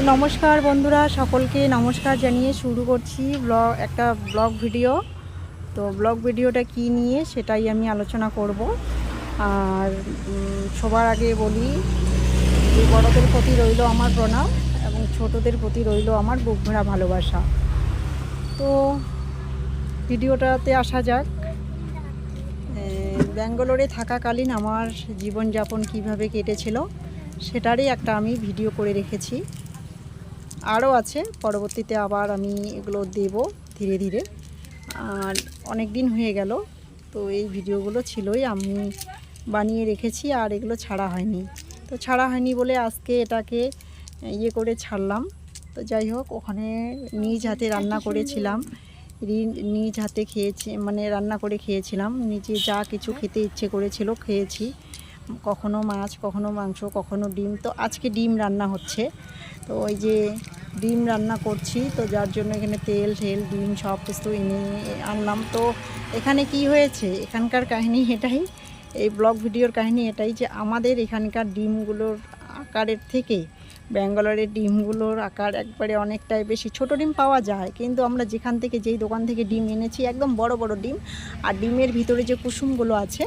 তো নমস্কার বন্ধুরা, সকলকে নমস্কার জানিয়ে শুরু করছি ব্লগ একটা ব্লগ ভিডিও তো ব্লগ ভিডিওটা কি নিয়ে সেটাই আমি আলোচনা করব। আর সবার আগে বলি যে বড়দের প্রতি রইল আমার প্রণাম এবং ছোটদের প্রতি রইল আমার বুক ভরা ভালোবাসা। তো ভিডিওটাতে আসা যাক। ব্যাঙ্গালোরে থাকাকালীন আমার জীবনযাপন কীভাবে কেটেছিল, সেটারই একটা আমি ভিডিও করে রেখেছি। আরও আছে, পরবর্তীতে আবার আমি এগুলো দেব ধীরে ধীরে। আর অনেক দিন হয়ে গেল, তো এই ভিডিওগুলো ছিলই, আমি বানিয়ে রেখেছি আর এগুলো ছাড়া হয়নি। তো ছাড়া হয়নি বলে আজকে এটাকে ইয়ে করে ছাড়লাম। তো যাই হোক, ওখানে নিজ হাতে রান্না করেছিলাম। নিজ হাতে খেয়েছি মানে রান্না করে খেয়েছিলাম। নিজে যা কিছু খেতে ইচ্ছে করেছিল খেয়েছি। কখনো মাছ, কখনো মাংস, কখনো ডিম। তো আজকে ডিম রান্না হচ্ছে। তো ওই যে ডিম রান্না করছি, তো যার জন্য এখানে তেল, ঠেল, ডিম সব কিছু এনে আনলাম। তো এখানে কি হয়েছে? এখানকার কাহিনী এটাই। এই ব্লগ ভিডিওর কাহিনী এটাই যে আমাদের এখানকার ডিমগুলোর আকারের থেকে ব্যাঙ্গালোরের ডিমগুলোর আকার একবারে অনেকটাই বেশি। ছোট ডিম পাওয়া যায়, কিন্তু আমরা যেখান থেকে যেই দোকান থেকে ডিম এনেছি, একদম বড় বড় ডিম। আর ডিমের ভিতরে যে কুসুমগুলো আছে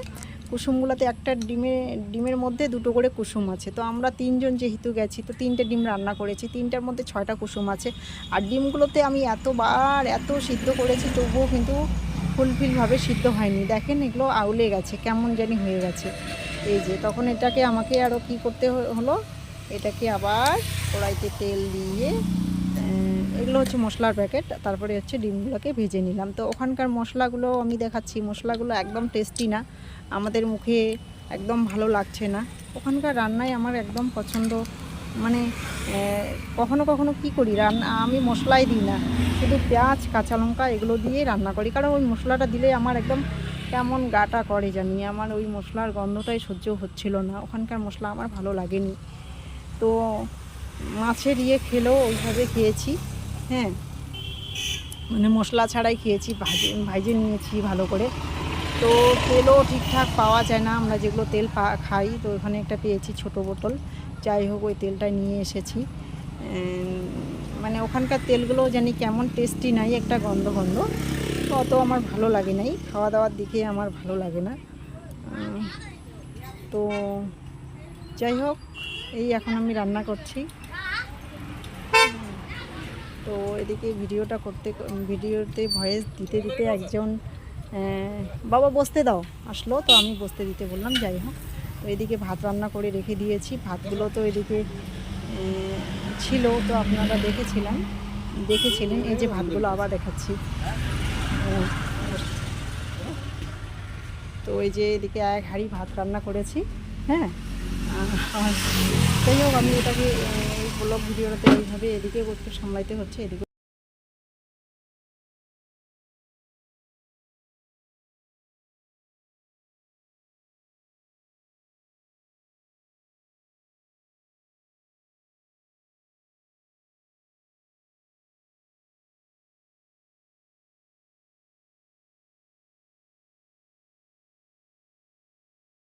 কুসুমগুলোতে একটা ডিমে, ডিমের মধ্যে দুটো করে কুসুম আছে। তো আমরা তিনজন যেহেতু গেছি, তো তিনটে ডিম রান্না করেছি, তিনটার মধ্যে ছয়টা কুসুম আছে। আর ডিমগুলোতে আমি এতবার এত সিদ্ধ করেছি, তবুও কিন্তু ফুলফিলভাবে সিদ্ধ হয়নি। দেখেন এগুলো আউলে গেছে, কেমন জানি হয়ে গেছে। এই যে, তখন এটাকে আমাকে আরও কি করতে হলো? এটাকে আবার কড়াইতে তেল দিয়ে এগুলো হচ্ছে মশলার প্যাকেট, তারপরে হচ্ছে ডিমগুলোকে ভেজে নিলাম। তো ওখানকার মশলাগুলো আমি দেখাচ্ছি, মশলাগুলো একদম টেস্টি না, আমাদের মুখে একদম ভালো লাগছে না। ওখানকার রান্নাই আমার একদম পছন্দ। মানে কখনো কখনো কি করি রান্না আমি মশলাই দিই না, শুধু পেঁয়াজ, কাঁচা লঙ্কা এগুলো দিয়ে রান্না করি, কারণ ওই মশলাটা দিলে আমার একদম কেমন গাটা করে জানি, আমার ওই মশলার গন্ধটাই সহ্য হচ্ছিল না। ওখানকার মশলা আমার ভালো লাগেনি। তো মাছের ইয়ে খেলেও ওইভাবে খেয়েছি হ্যাঁ। মানে মশলা ছাড়াই খেয়েছি, ভাজে ভাজে নিয়েছি ভালো করে। তো তেলও ঠিকঠাক পাওয়া যায় না, আমরা যেগুলো তেল খাই, তো ওখানে একটা পেয়েছি ছোট বোতল। যাই হোক, ওই তেলটা নিয়ে এসেছি। মানে ওখানকার তেলগুলো জানি কেমন টেস্টি নাই, একটা গন্ধ গন্ধ। তো অত আমার ভালো লাগে নাই খাওয়া দাওয়ার দিকে আমার ভালো লাগে না। তো যাই হোক, এই এখন আমি রান্না করছি। তো এদিকে ভিডিওটা করতে, ভিডিওতে ভয়েস দিতে দিতে একজন বাবা বসতে দাও, আসলো, তো আমি বসতে দিতে বললাম, যাই হোক। তো এদিকে ভাত রান্না করে রেখে দিয়েছি, ভাতগুলো তো এদিকে ছিল, তো আপনারা দেখেছিলাম দেখেছিলেন, এই যে ভাতগুলো আবার দেখাচ্ছি। তো ওই যে এদিকে এক হাঁড়ি ভাত রান্না করেছি হ্যাঁ? যাই হোক, আমি এটাকে এই ব্লগ ভিডিওটাতে এইভাবে এদিকে একটু সামলাইতে হচ্ছে এদিকে